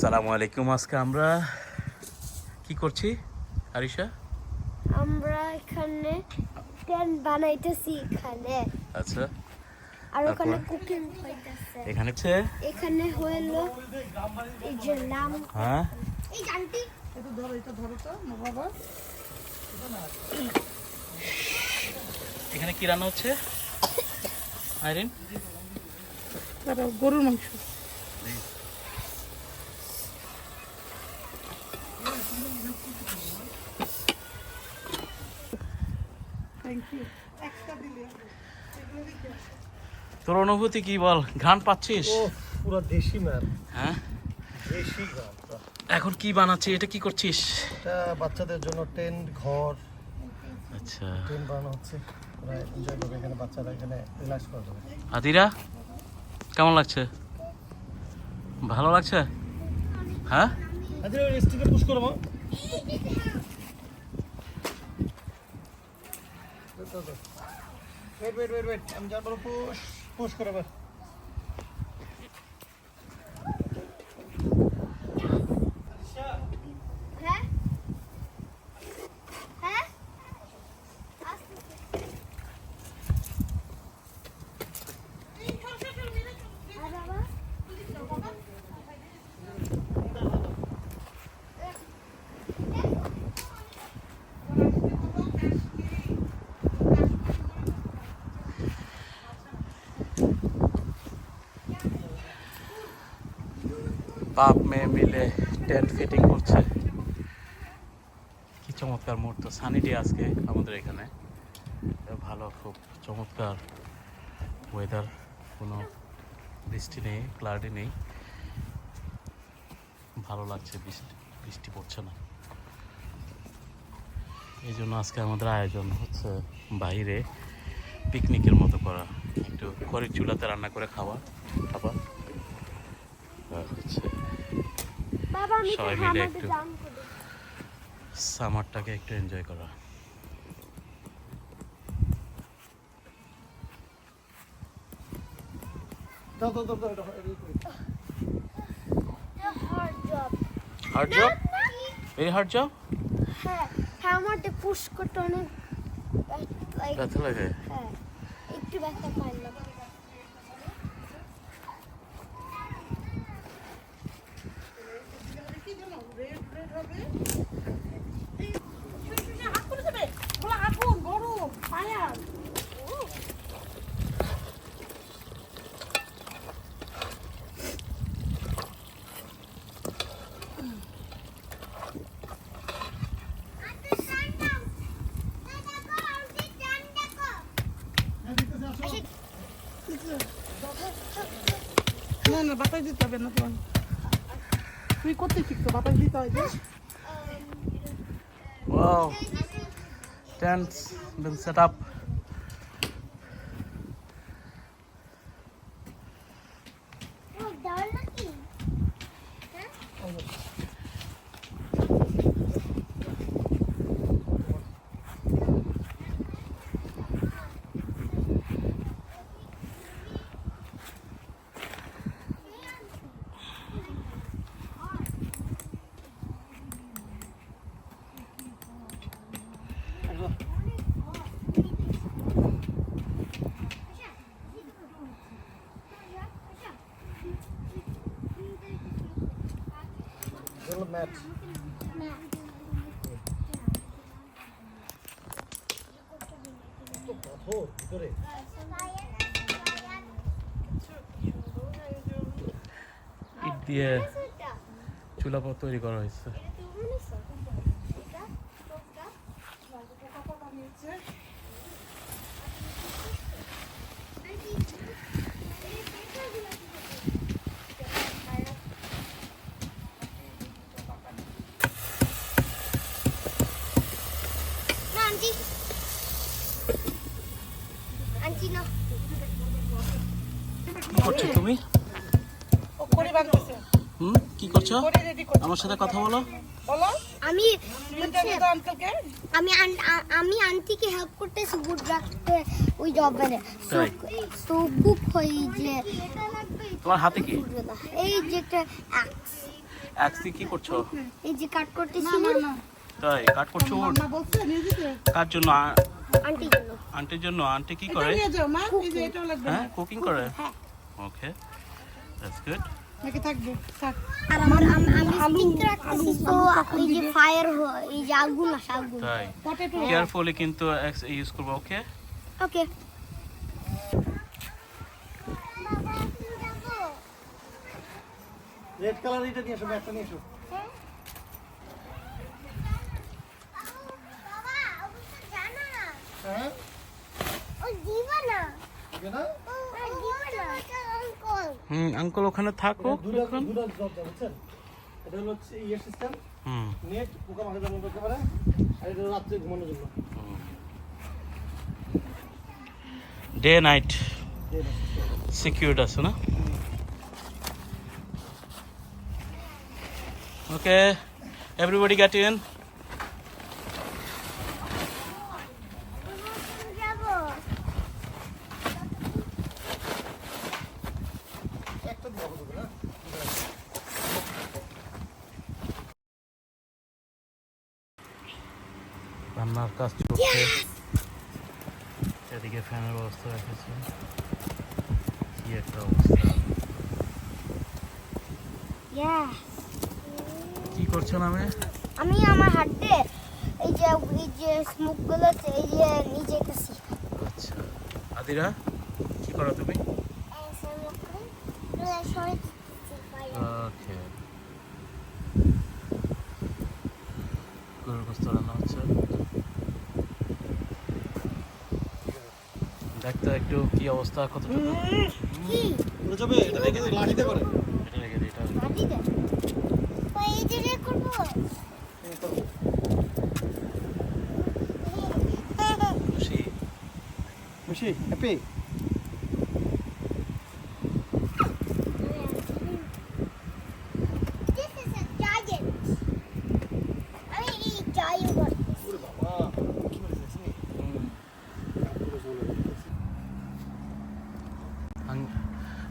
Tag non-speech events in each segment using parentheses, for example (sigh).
সালামু আলাইকুম আজকে আমরা কি করছি আরিশা? আমরা এখানে টেন্ট বানাইতেছি এখানে। আচ্ছা। আর ওখানে কুকিং হইতেছে এখানে হচ্ছে? এখানে হইল এই যে নাম। হ্যাঁ। এই গানটি। একটু ধরো এটা ধরো তো না বাবা এখানে কি রান্না হচ্ছে? (laughs) আইরিন? তারা গরুর মাংস থ্যাংক ইউ একটা দিলে তোর অনুভূতি কি বল? ঘ্রাণ পাচ্ছিস? ও পুরো দেশি ম্যান হ্যাঁ? দেশি গান এখন কি বানাচ্ছি এটা কি করছিস? এটা বাচ্চাদের জন্য টেন্ট ঘর। আচ্ছা। টেন্ট বানানো হচ্ছে। এনজয় করবে এখানে বাচ্চারা এখানে রিল্যাক্স করবে আদিরা কেমন লাগছে? ভালো লাগছে? হ্যাঁ? ওই স্টিকে push (laughs) wait wait wait wait আমি যার বলো পুশ পুশ করো এবার হ্যাঁ হ্যাঁ আর বাবা বাপ মেয়ে মিলে টেন্ট ফিটিং করছে। কি চমৎকার মুহূর্ত। সানি ডে আজকে আমাদের এখানে। ভালো, খুব চমৎকার ওয়েদার কোনো বৃষ্টি নেই ক্লাউডি নেই। ভালো লাগছে, বৃষ্টি বৃষ্টি পড়ছে না। এই জন্য আজকে আমাদের আয়োজন হচ্ছে বাইরে পিকনিকের মতো করা। একটু খড়ির চুলাতে রান্না করে খাওয়া, খাবার আর হচ্ছে বাবা আমি তো সবাই মিলে একটু- সামারটাকে একটু এনজয় করা। Hard job very hard job হ্যাঁ হ্যাঁ আমার পুশ করতে অনেক ব্যথা লাগে? হ্যাঁ একটু ব্যথা পাইলাম। কি জানো রেড রেড হবে হাত করে দেবে। আগুন গরম ফায়ার না না বাতাস দিতে হবে না তোমার তুই করতে বাতাস দিতে হয় Wow, tents been set up. ভিতরে। ইট দিয়ে চুলাপথ তৈরি করা হয়েছে। আন্টি। আন্টি না কি করছ তুমি? ও করে বাঁধতেছে। হুম? কি করছ? আমার সাথে কথা বলো। বলো। আমি আমি আমি আন্টিকে হেল্প করতেছি গুড রাখতে ওই জবে তাই? তো হই যে তোমার হাতে কি? এই যে একটা। অ্যাক্সি কি করছ? এই যে কাট করতেছি না না। তাই কাট করছ যেতে। কার জন্য? আ- আন্টি জন্য। আন্টির জন্য? আন্টি কি করে? হ্যাঁ কুকিং করে? হ্যাঁ। ওকে দ্যাটস গুড নাকি থাকবে? থাক। আর আমার আমি রাখতেছি তো এই যে ফায়ার হয় এই যে আগুন আসে আগুন। তাই। কেয়ারফুলি কিন্তু ইউজ করব ওকে ওকে রেড কালার এটা নিয়ে এসো ব্যাগটা নিয়ে এসো। হ্যাঁ? হুম আঙ্কেল ওখানে থাকো এটা হলো ইয়ে সিস্টেম হুম। নেট পোকা মাকে যেমন করতে পারে আর এটা হলো রাত্রে ঘুমানোর জন্য। ডে নাইট সিকিউরড আছে না? ওকে এভরিবডি গেট ইন একটা দিয়ে হবে না রান্নার কাজ চলছে এদিকে ফ্যানের ব্যবস্থা রেখেছে কি একটা অবস্থা. কি করছেন আমি আমি আমার হাতে এই যে এই যে স্মোকগুলো এই যে নিচে গেছি আচ্ছা আদিরা কি করো তুমি ওকে গরুর গোস্ত রান্না হচ্ছে দেখতো একটু কি অবস্থা কতটুকু? যাবে এটা রেখে দিই লাঠিতে করে। এটা লেগে দিই, এটা মাটি দে। যে রে করব খুশি? খুশি? Happy This is a giant. আমি এই giant করতেছি। ওরে বাবা কি বলে দেখছিস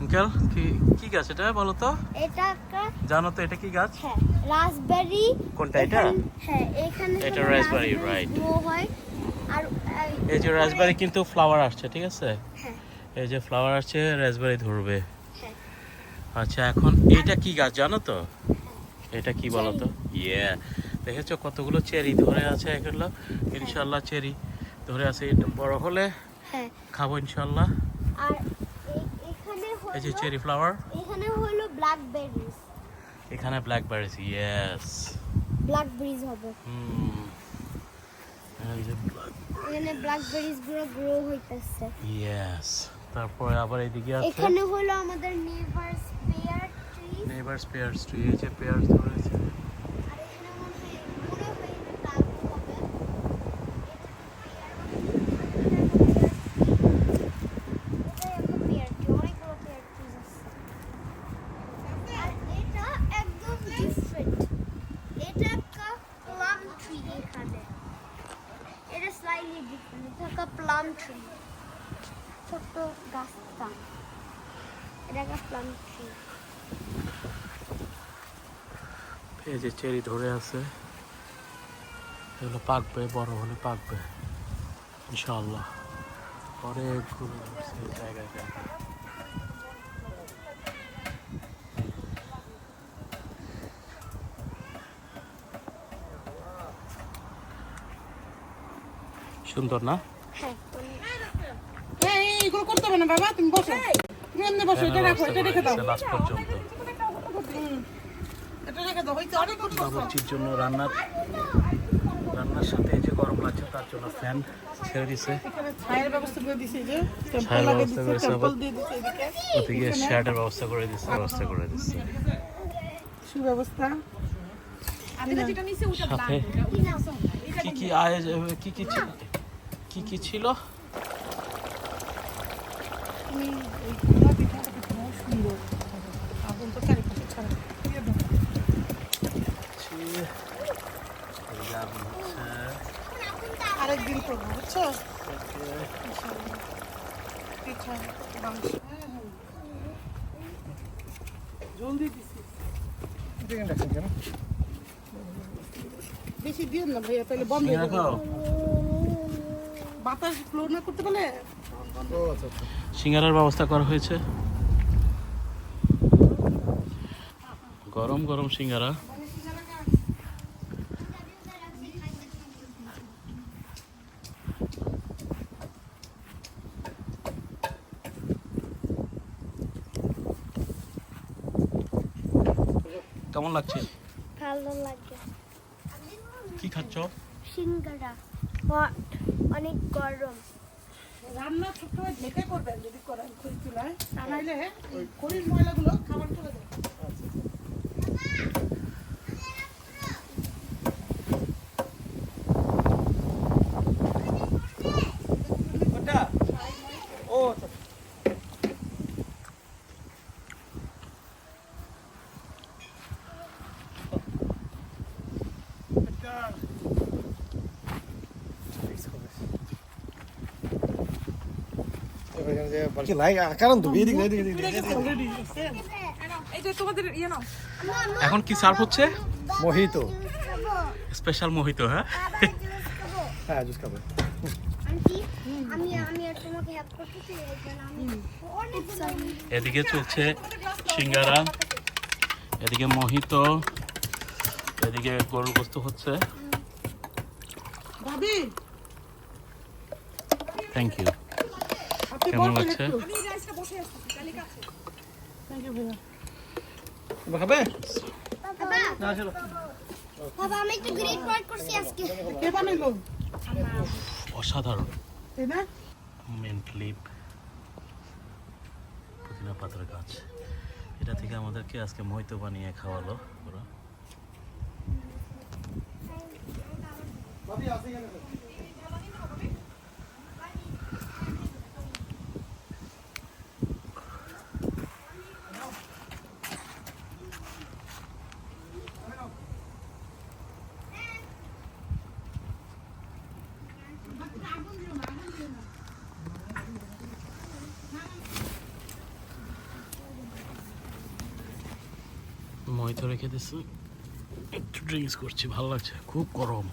আঙ্কেল কি কি গাছ এটা বলো তো? এটা একটা জানো তো এটা কি গাছ? হ্যাঁ রাসবেরি কোনটা এটা? হ্যাঁ এখানে এটা হয়। আর এই যে রাসবেরি কিন্তু ফ্লাওয়ার আসছে ঠিক আছে? হ্যাঁ। এই যে ফ্লাওয়ার আসছে রাসবেরি ধরবে। হ্যাঁ। আচ্ছা এখন এটা কি গাছ জানো তো? এটা কি বলো তো? ইয়ে দেখেছ কতগুলো চেরি ধরে আছে এগুলো? ইনশাল্লাহ চেরি ধরে আছে। এটা বড় হলে হ্যাঁ। খাব ইনশাল্লাহ। আর এই- যে চেরি ফ্লাওয়ার। এখানে হলো ব্ল্যাকবেরিজ। এখানে ব্ল্যাকবেরিজ ইয়েস ব্ল্যাকবেরিজ হবে। হুম। এখানে ব্ল্যাকবেরিজ। গুলো গ্রো হইতাছে। ইয়েস তারপরে আবার এদিকে আছে। এখানে হলো আমাদের never spare tree never spares tree এই যে পেয়ার ধরেছে আর এখানে মনে হয় মনে হয় এটা প্লাগ হবে এটা একটা পেয়ার ট্রি অনেকগুলো পেয়ার ট্রিজ আছে আর এটা একদম ডিফারেন্ট এটা একটা প্লাম ট্রি এখানে এটা স্লাইটলি ডিফারেন্ট এটা একটা প্লাম ট্রি ছোট্ট গাছটা। এটা একটা প্লাম ট্রি এই যে চেরি ধরে আছে, এগুলো পাকবে, বড় হলে পাকবে ইনশাল্লাহ অনেকগুলো জায়গায়। সুন্দর না হ্যাঁ হ্যাঁ এই- এইগুলো করতে হবে না বাবা তুমি বসো তুমি এমনি বসো এটা রাখো এটা রেখে দাও লাস্ট পর্যন্ত এটা রেখে দাও হইতে অনেক বাবুর্চির জন্য রান্নার রান্নার সাথে এই যে গরম লাগছে তার জন্য ফ্যান ছেড়ে দিছে ছায়ের ব্যবস্থা করে দিছি যে ছায়ের ব্যবস্থা দিছে টেম্পল দিয়ে দিছে এদিকে ওদিকে শ্যাডের ব্যবস্থা করে দিচ্ছে ব্যবস্থা করে দিচ্ছে সুব্যবস্থা সাথে কি কি আয়োজ কি কি ছিল কি কি ছিল পিঠাটা খুব সুন্দর আগুন তো চারিপাশে ছড়া দিয়ে দাও। ছি, এই যে আগুন। হচ্ছে। আরেকদিন করব বুঝছ? পিঠা মাংস জলদি দিছি। কেন বেশি দিও না ভাইয়া তাহলে বন্ধ হয়ে বাতাস ফ্লো না করতে পারলে? ও আচ্ছা আচ্ছা। সিঙ্গারার ব্যবস্থা করা হয়েছে। গরম গরম সিঙ্গারা। কেমন লাগছে? ভালো লাগে। কি খাচ্ছ? সিঙ্গারা। অনেক গরম। রান্না সবসময় ঢেকে করবেন যদি করেন খড়ি চুলায়। তা নাইলে খড়ির ময়লাগুলো খাবার চলে যায় ও আচ্ছা কারণ তো এদিকে এদিকে এদিকে এদিকে। অলরেডি এই যে তোমাদের ইয়ে নাও এখন কি সার্ভ হচ্ছে? মোহিতো। স্পেশাল মোহিত হ্যাঁ? হ্যাঁ জুস খাবে। এদিকে চলছে সিঙ্গারা এদিকে মোহিত এদিকে গরুর গোস্ত হচ্ছে। থ্যাংক ইউ কেমন লাগছে? খাবে? অসাধারণ। পুদিনা পাতার গাছ। এটা থেকে আমাদেরকে আজকে মহিত বানিয়ে খাওয়ালো ওরা। মহিত রেখে দিচ্ছি একটু ড্রিঙ্কস করছি ভালো লাগছে। খুব গরম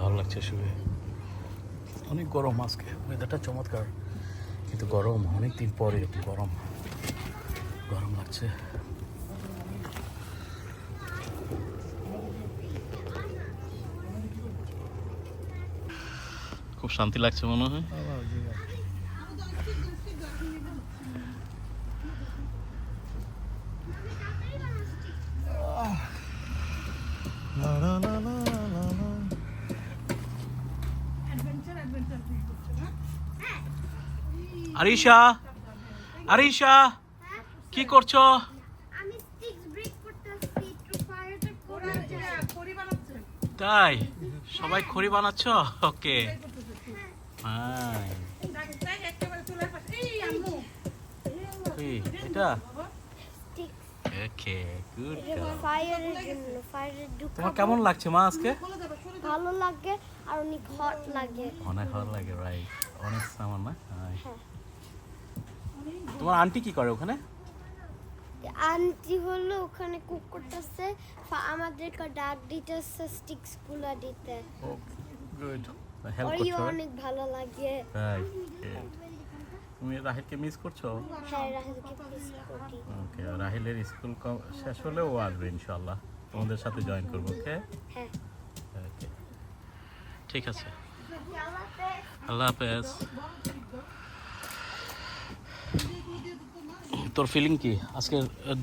ভালো লাগছে শুয়ে অনেক গরম আজকে চমৎকার কিন্তু গরম অনেক দিন পরে একটু গরম। গরম লাগছে। খুব শান্তি লাগছে মনে হয়। আরিশা আরিশা কি করছ? তাই? সবাই খড়ি বানাচ্ছ? ওকে। এটা? ওকে গুড তোমার কেমন লাগছে মা আজকে? ভালো লাগে আর অনেক হট লাগে। অনেক ভালো লাগে রাইট অনেক সামান না হ্যাঁ। তোমার আন্টি কি করে ওখানে? আন্টি হলো ওখানে কুক করতেছে আমাদেরকে ডাক দিতেছে স্টিক্সগুলা দিতে। গুড হেল্প করছ? অনেক ভালো লাগে। তুমি রাহিলকে মিস করছ? হ্যাঁ রাহুলকে মিস করি। ওকে রাহিলের স্কুল শেষ হলে ও আসবে ইনশাআল্লাহ। তোমাদের সাথে জয়েন করব ওকে হ্যাঁ। ওকে ঠিক আছে। আল্লাহ হাফেজ। তোর ফিলিং কি? আজকে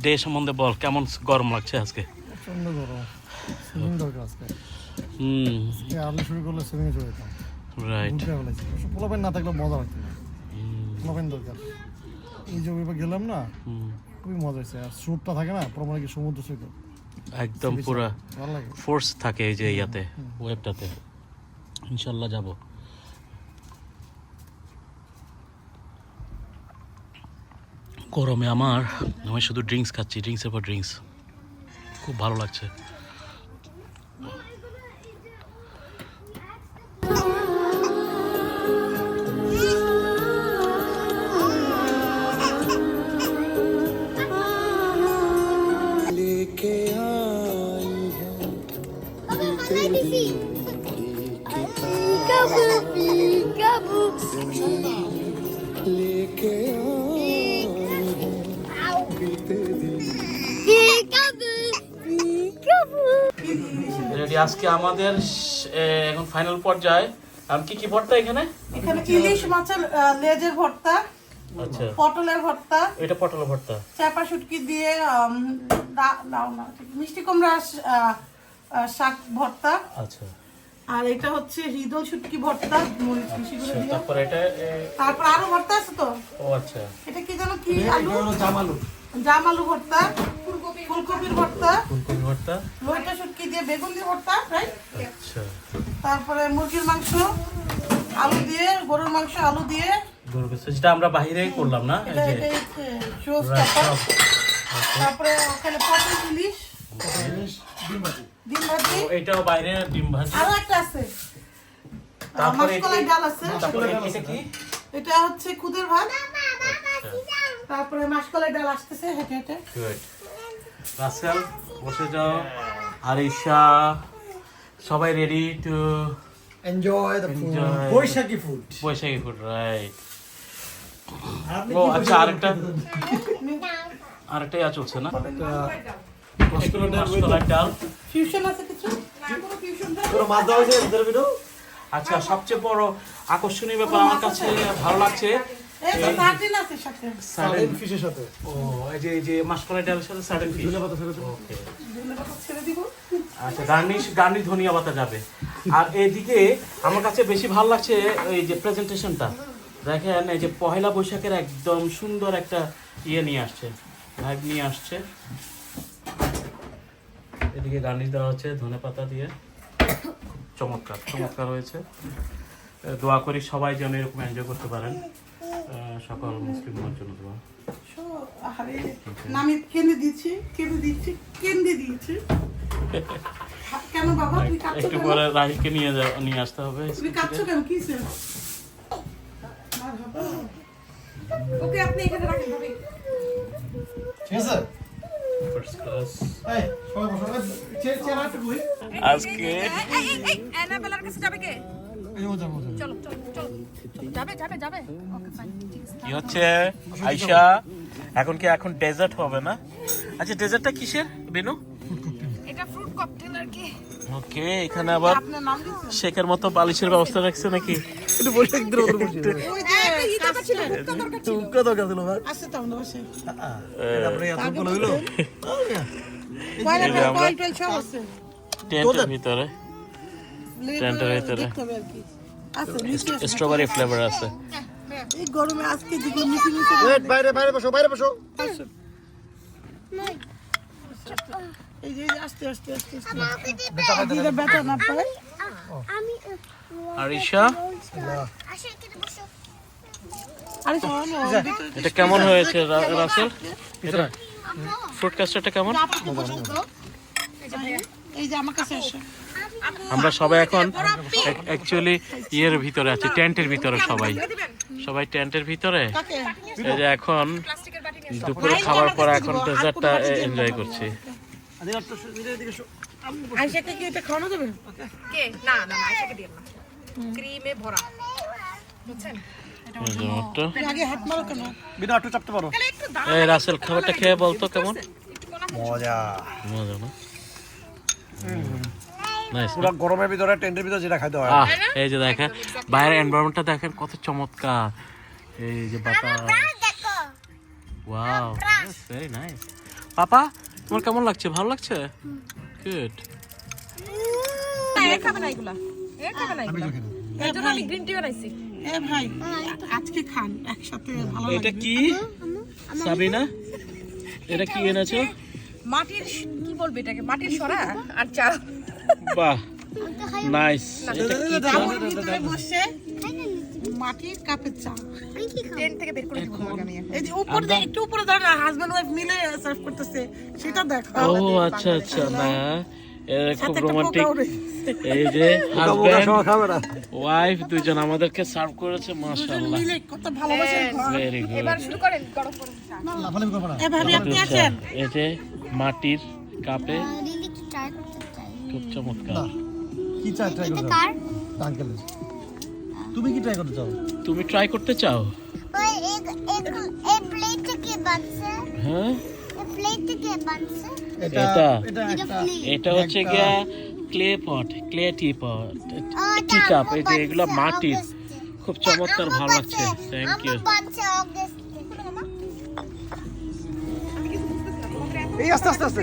ডে সম্বন্ধে বল কেমন গরম লাগছে আজকে? প্রচণ্ড গরম। সুইমিং দরকার আজকে। হুম। শুরু করলে সুইমিং রাইট পোলাপেন না থাকলে মজা লাগতো। না পোলাপেন দরকার। এই যে ওইবার গেলাম না খুবই মজা হয়েছে। আর স্রোতটা থাকে না পুরো মানে কি সমুদ্র সৈকত? একদম পুরো ফোর্স থাকে এই যে ইয়াতে ওয়েবটাতে ইনশাল্লাহ যাব। গরমে আমার আমি শুধু ড্রিঙ্কস খাচ্ছি ড্রিঙ্কসের পর ড্রিঙ্কস খুব ভালো লাগছে। রেডি আজকে আমাদের এখন ফাইনাল পর্যায়ে। আর কি কি ভর্তা এখানে? এখানে ইলিশ মাছের লেজের ভর্তা আচ্ছা। পটলের ভর্তা এটা পটল ভর্তা। চাপা শুটকি দিয়ে লাউ না মিষ্টি কুমড়া শাক ভর্তা। আচ্ছা। আর এটা হচ্ছে হৃদয় শুটকি ভর্তা মরিচ মিষ্টি করে দিয়ে। তারপর এটা তারপর আরও ভর্তা আছে তো? ও আচ্ছা। এটা কি জানো কি আলু? জামালু জাম আলু ভর্তা ফুলকপির ভর্তা ফুলকপি ভর্তা। লইটা শুটকি দিয়ে বেগুন দিয়ে ভর্তা রাইট আচ্ছা। তারপরে মুরগির মাংস আলু দিয়ে গরুর মাংস আলু দিয়ে। গরু গোস্ত, যেটা আমরা বাহিরেই করলাম না এই যে। তারপরে ওখানে পটল ইলিশ। ডিম ভাজি ডিম ভাজি। ও, বাইরে ডিম ভাজি। আরও একটা আছে। তারপরে ডাল আছে। এটা কি? এটা হচ্ছে খুদের ভাত। তারপরে মাসকলাই ডাল আসতেছে হেঁটে হেঁটে। গুড রাসেল বসে যাও। আরিশা সবাই ready to enjoy the food Baishakhi food Baishakhi food right ও আচ্ছা আরেকটা আরেকটা ইয়া চলছে না? আচ্ছা সবচেয়ে বড় আকর্ষণীয় ব্যাপার আমার কাছে ভালো লাগছে আচ্ছা আর এদিকে আমার কাছে বেশি ভালো লাগছে এই যে প্রেজেন্টেশনটা দেখেন এই যে পহেলা বৈশাখের একদম সুন্দর একটা ইয়ে নিয়ে আসছে ভাইব নিয়ে আসছে। এদিকে গার্নিশ দেওয়া হচ্ছে ধনে পাতা দিয়ে। চমৎকার চমৎকার হয়েছে। দোয়া করি সবাই যেন এরকম এনজয় করতে পারেন। সকল মুসলিমদের জন্য দোয়া। শো, আরে নামি কেঁদে দিচ্ছি কেঁদে দিচ্ছি কেঁদে দিয়েছি। কেন বাবা তুমি একটু পরে রাহিকে নিয়ে যাও নিয়ে আসতে হবে তুমি কেন? কিসে ওকে আপনি এখানে রাখেন ভাবি। ঠিক আছে। আজকে অ্যানাবেলার কাছে যাবে কে? চলো চলো চলো। যাবে যাবে যাবে। ওকে ফাইন কি হচ্ছে আয়শা? এখন কি এখন ডেজার্ট হবে না? আচ্ছা ডেজার্টটা কিসের বেনু? এটা ফ্রুট ককটেল আর কি। ওকে এখানে আবার আপনার নাম দিচ্ছেন শেকের মতো বালিশের ব্যবস্থা রাখছে নাকি? একটু বসে ওই যে দরকার ছিল হুক্কা দরকার ছিল। টুকা দরকার ছিল ভাই। আছে তো আমাদের বাসায় তারপরে এত বলে হইল পয়লা এই যে আমরা- পয়েন্ট টুয়েলভ সব আছে। টেন্টের ভিতরে। ভিতরে স্ট্রবেরি ফ্লেভার আছে এই গরমে আজকে মিষ্টি ওয়েট বাইরে বাইরে বসো বাইরে বসো। এই যে আস্তে আস্তে আস্তে আস্তে। ব্যথা না পায় আমি আরিশা? আসে এখানে বসো আরে শোনো এটা কেমন হয়েছে রাসেল? ফ্রুট কাস্টারটা কেমন? এই যে আমার কাছে এসো। আমরা সবাই এখন অ্যাকচুয়ালি ইয়ের ভিতরে আছি টেন্টের ভিতরে সবাই। সবাই টেন্টের ভিতরে? এই যে এখন দুপুরে খাওয়ার পর এখন ডেজার্টটা এনজয় করছি। আয়শাকে কি এটা খাওয়ানো যাবে? কে? না না না না। ক্রিমে ভরা। বুঝছেন? এই রাসেল খাবারটা খেয়ে বলতো কেমন? মজা। মজা না? পুরো গরমের ভিতরে টেন্টের ভিতরে যেটা খাইতে হয়। এই যে দেখেন বাইরের এনভায়রনমেন্টটা দেখেন কত চমৎকার। এই যে বাতাস। ওয়াও ভেরি নাইস পাপা তোমার কেমন লাগছে? ভালো লাগছে? গুড খাবে না এগুলা। খাবে না এগুলা। এর জন্য আমি গ্রিন টি বানাইছি। এ ভাই আজকে খান একসাথে ভালো এটা কি? সাবিনা? এটা কি এনেছো? মাটির কি বলবে এটাকে? মাটির সরা আর চা বাহ নাইস এটা কি চা? বসে খাই না নিতে মাটির কাপের চা আমি কি খাব ট্রেন থেকে বের করে দিব আমি এই যে উপরে একটু উপরে দাঁড়া হাজবেন্ড ওয়াইফ মিলে সার্ভ করতেছে। সেটা দেখো। ও আচ্ছা আচ্ছা না। খুব রোমান্টিক এই যে হাজবেন্ড সহ খাবে না ওয়াইফ দুজন আমাদেরকে সার্ভ করেছে দুজন মাশাআল্লাহ। মিলে কত ভালোবাসে ভেরি গুড এবার শুরু করেন গরম গরম চা। লাফালাফি করবে না। এ আপনি আছেন এই যে মাটির কাপে খুব চমৎকার। কি চাই ট্রাই করতে কার? আঙ্কেলের তুমি কি ট্রাই করতে চাও? তুমি ট্রাই করতে চাও? ওই এক এক এই প্লেটটা কে বানছে? হ্যাঁ? এটা হচ্ছে গিয়া clay pot clay tea pot tea cup এই যে এগুলো মাটির। খুব চমৎকার ভালো লাগছে। থ্যাংক ইউ এই আস্তে আস্তে আস্তে।